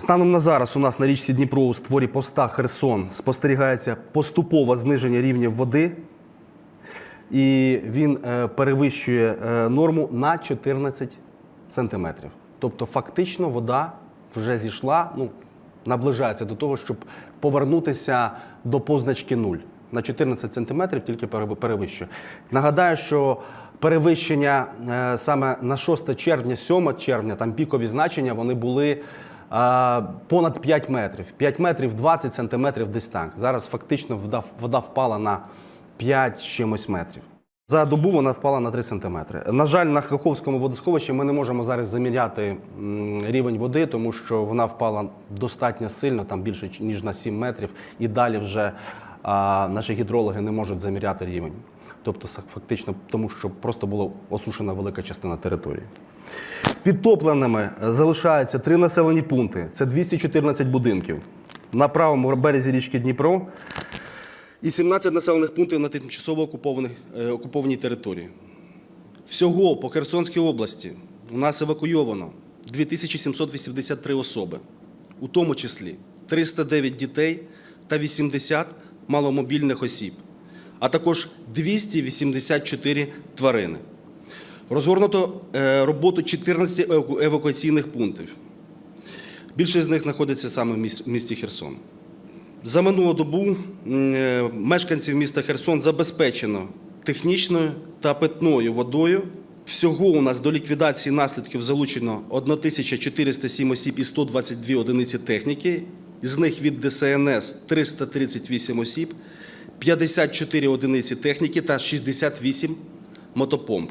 Станом на зараз у нас на річці Дніпро у створі поста Херсон спостерігається поступове зниження рівня води, і він е, перевищує е, норму на 14 сантиметрів. Тобто, фактично, вода вже зійшла, ну, наближається до того, щоб повернутися до позначки 0. На 14 сантиметрів тільки перевищує. Нагадаю, що перевищення е, саме на 6 червня, 7 червня, там пікові значення, вони були понад 5 метрів. 5 метрів 20 сантиметрів десь так. Зараз фактично вода, вода впала на 5 чимось метрів. За добу вона впала на 3 сантиметри. На жаль, на Каховському водосховищі ми не можемо зараз заміряти рівень води, тому що вона впала достатньо сильно, там більше ніж на 7 метрів, і далі вже а, наші гідрологи не можуть заміряти рівень. Тобто, фактично, тому що просто була осушена велика частина території. Підтопленими залишаються три населені пункти. Це 214 будинків. На правому березі річки Дніпро і 17 населених пунктів на тимчасово е, окупованій території. Всього по Херсонській області у нас евакуйовано 2783 особи, у тому числі 309 дітей та 80 маломобільних осіб, а також 284 тварини. Розгорнуто е, роботу 14 евакуаційних пунктів. Більшість з них знаходиться саме в місті Херсон. За минулу добу е, мешканців міста Херсон забезпечено технічною та питною водою. Всього у нас до ліквідації наслідків залучено 1407 осіб і 122 одиниці техніки. З них від ДСНС 338 осіб, 54 одиниці техніки та 68 мотопомп.